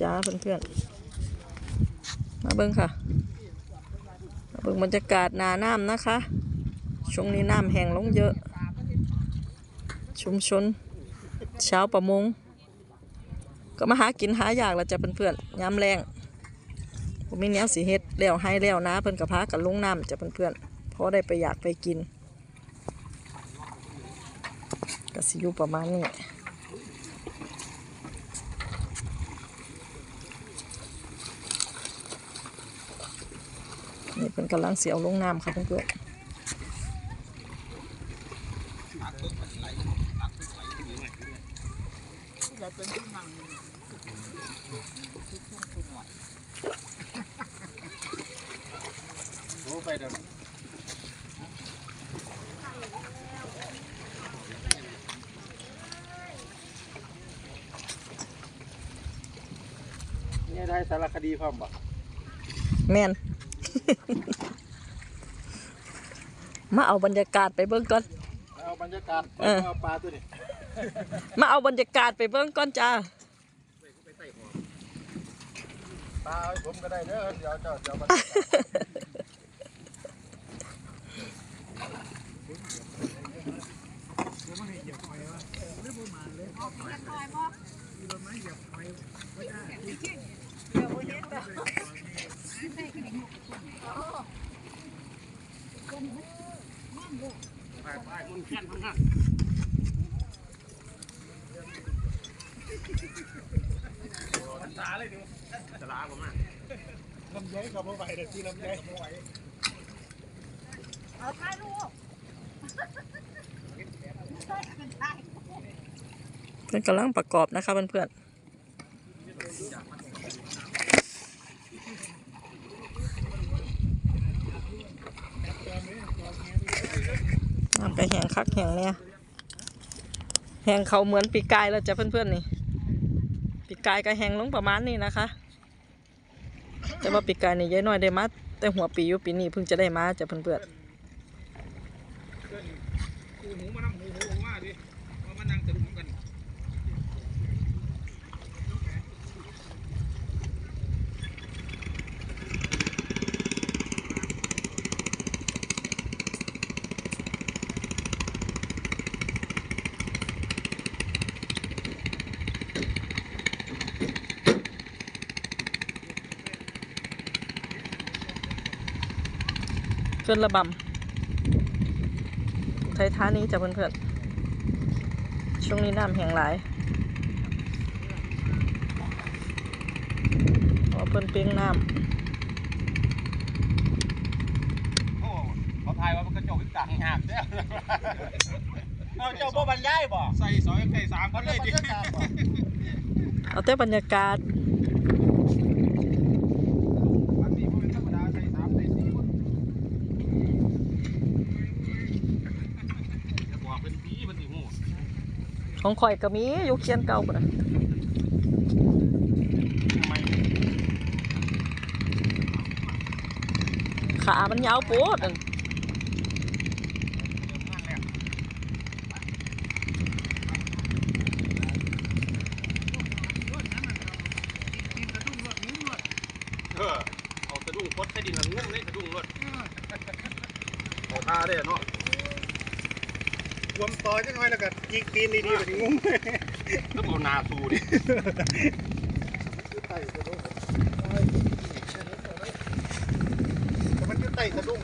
จ้าเพื่อนๆ มาเบิ่งค่ะ มาเบิ่งบรรยากาศหนาน้ำนะคะ ช่วงนี้น้ำแห้งลงเยอะ ชุมชนชาวประมง ก็มาหากินหาอยากล้วจ้ะเพื่อนๆยามแรงผมมีแนวสีเฮ็ดแล้วให้แล้วนะเพิ่อนก็พากันลงน้ำจ้ะเพื่อนๆเพราะได้ไปอยากไปกินก็สิอยู่ประมาณนี้ นี่เป็นกำลังเสียวลงน้ำค่ะเพื่อนเดี๋ยวนี่ได้สารคดีพร้อมบ่แม่น มาเอาบรรยากาศไปเบิ่งก่อน เอาบรรยากาศเออ เอาปลาตัวนี้มาเอาบรรยากาศไปเบิ่งก่อนจ้า ปลาให้ผมก็ได้เด้อเดี๋ยวเจ้าเดี๋ยวมัน ลำไยกับบ่ไหวเดี๋ยวที่ลำไยกับบ่ไหวเพื่อนกำลังประกอบนะคะเพื่อนๆน้ำก็แห้งคักแห้งเนี่ย แหงเขาเหมือนปีกายแล้วจ้ะเพื่อนๆนี่ปีกายก็แหงลงประมาณนี้นะคะ แต่ว่าปีกายนี่ยายน้อยได้มาแต่หัวปีอยู่ปีนี้เพิ่งจะได้มาจ้ะเพื่อนๆ กูหูมานั่งหูหูออกมาดิว่ามานั่งสนุกกัน เพื่อนระบำไทยท่านี้จ้ะเพื่อนๆ ช่วงนี้น้ำแห้งหลายเพราะเพื่อนเปียงน้โอ้เขาทายว่ามันกระจกอีกต่างหากเด้อเอาเจ้าบ่บรรยายบ่ใส่ซอยใส่สามคเขานเลเลยยบรดิรยากาศบ่ำเอาแต่บรรยากาศ วันนี้มันเป็นธรรมดาใส่สามใส่สี่คนจะบอกเป็นผีเป็นสีหู ของข่อยก็มีอยู่เคียนเก่าปะขามันยาวโปดเอาสะดุ้งพดใส่ดินแล้วงุ้มเลยสะดุ้งรถเอาท่าได้เนาะ รวมต่อจังหน่อยแล้วก็ยิงตีนดีๆแบบงุ้มแล้วเอานาสูดิไต่สะดุ้งแต่มันอยู่ไต่สะดุ้ง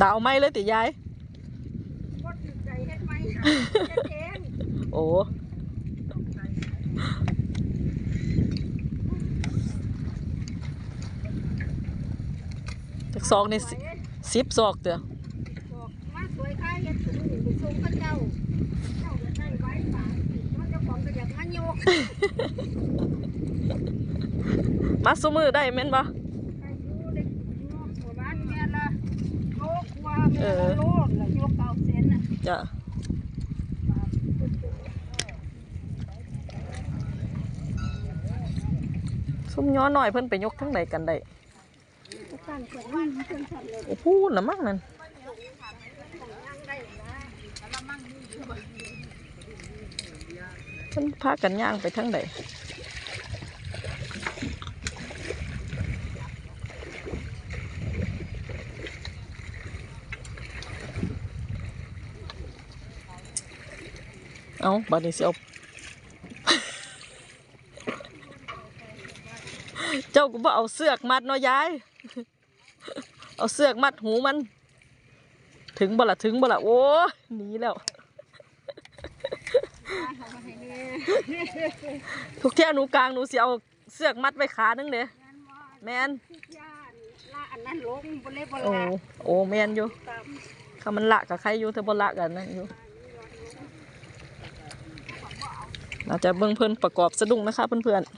ดาวไม่เลยติยายบ่ถึงใจเฮ็ไหมเฮ็เองโอ้จากซอกในี่สิสิบซอกเต๋อมาสซมือได้แม่นบ่ เออละโลดละโยกเก้าเซนน่ะจ้ะซุ่มย้อหน่อยเพิ่นไปยกทั้งใดกันได้ตั้งเพิ่นมันเพิ่นทำเลยโอ้โหน่ะมั่งนั่นนั่งได้นะแล้วมั่งนี่อยู่เพิ่นพากันย่างไปทั้งใด เอาบัดนี้สิเอาเจ้าก็บ่เอาเสือกมัดเนาะยาย เอาเสือกมัดหูมัน ถึงบ่ละถึงบ่ละโอ้ยหนีแล้วเอามาให้แม่ทุกเที่ยหนูกลางหนูสิเอาเสือกมัดไว้ขานึงเด้งั้นว่าแมนทุกอย่างละอันนั้นลงบ่เลยบ่โอ้ละโอ้แมนอยู่ตามถ้ามันละกับใครอยู่ถ้าบ่ละกันนั่นอยู่ เราจะเบิ่งเพิ่นประกอบสะดุ้งนะคะเพื่อนๆ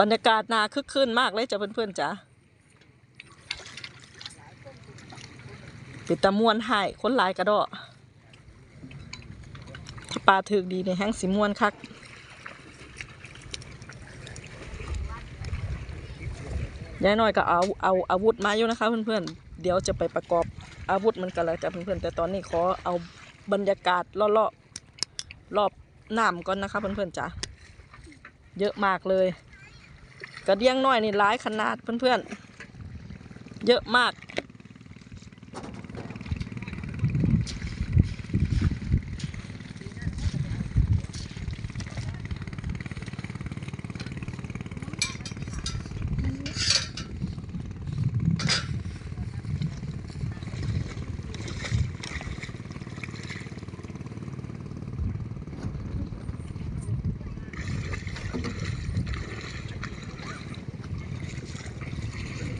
บรรยากาศนาคึกคืนมากเลยจ้ะเพื่อนๆจ้ะปิดตะมวนให้คนหลายกระดอถ้าปลาถึกดีในแห้งสีมวนคัก ยายน้อยก็เอาเอาอาวุธมาอยู่นะคะเพื่อนๆ เดี๋ยวจะไปประกอบ อาวุธมันกันแล้วจ้ะเพื่อนๆแต่ตอนนี้ขอเอาบรรยากาศล่อๆรอบน้ำก่อนนะคะเพื่อนๆจ้ะเยอะมากเลยกระเดียงน้อยนี่ร้ายขนาดเพื่อนๆเยอะมาก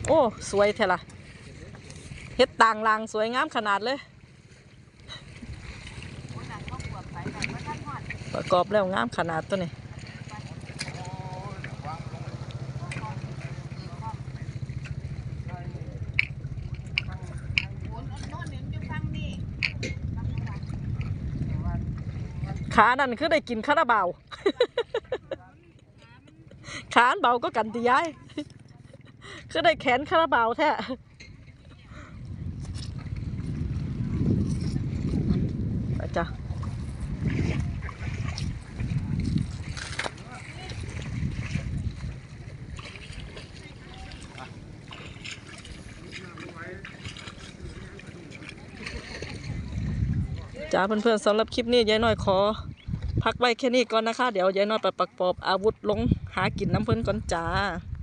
โอ้ สวยแท้ละเฮ็ดต่างลางสวยงามขนาดเลย ประกอบแล้วงามขนาดตัวนี้ขานั่นคือได้กินคาราบาวขานเบาก็กันติยาย คือได้แขนคาราบาวแท้ไปจ้ะจ้าเพื่อนๆสำหรับคลิปนี้ยายน้อยขอ พักไว้แค่นี้ก่อนนะคะ เดี๋ยวยายน้อยไปประกอบอาวุธลงหากินน้ำเพิ่นก่อนจ้า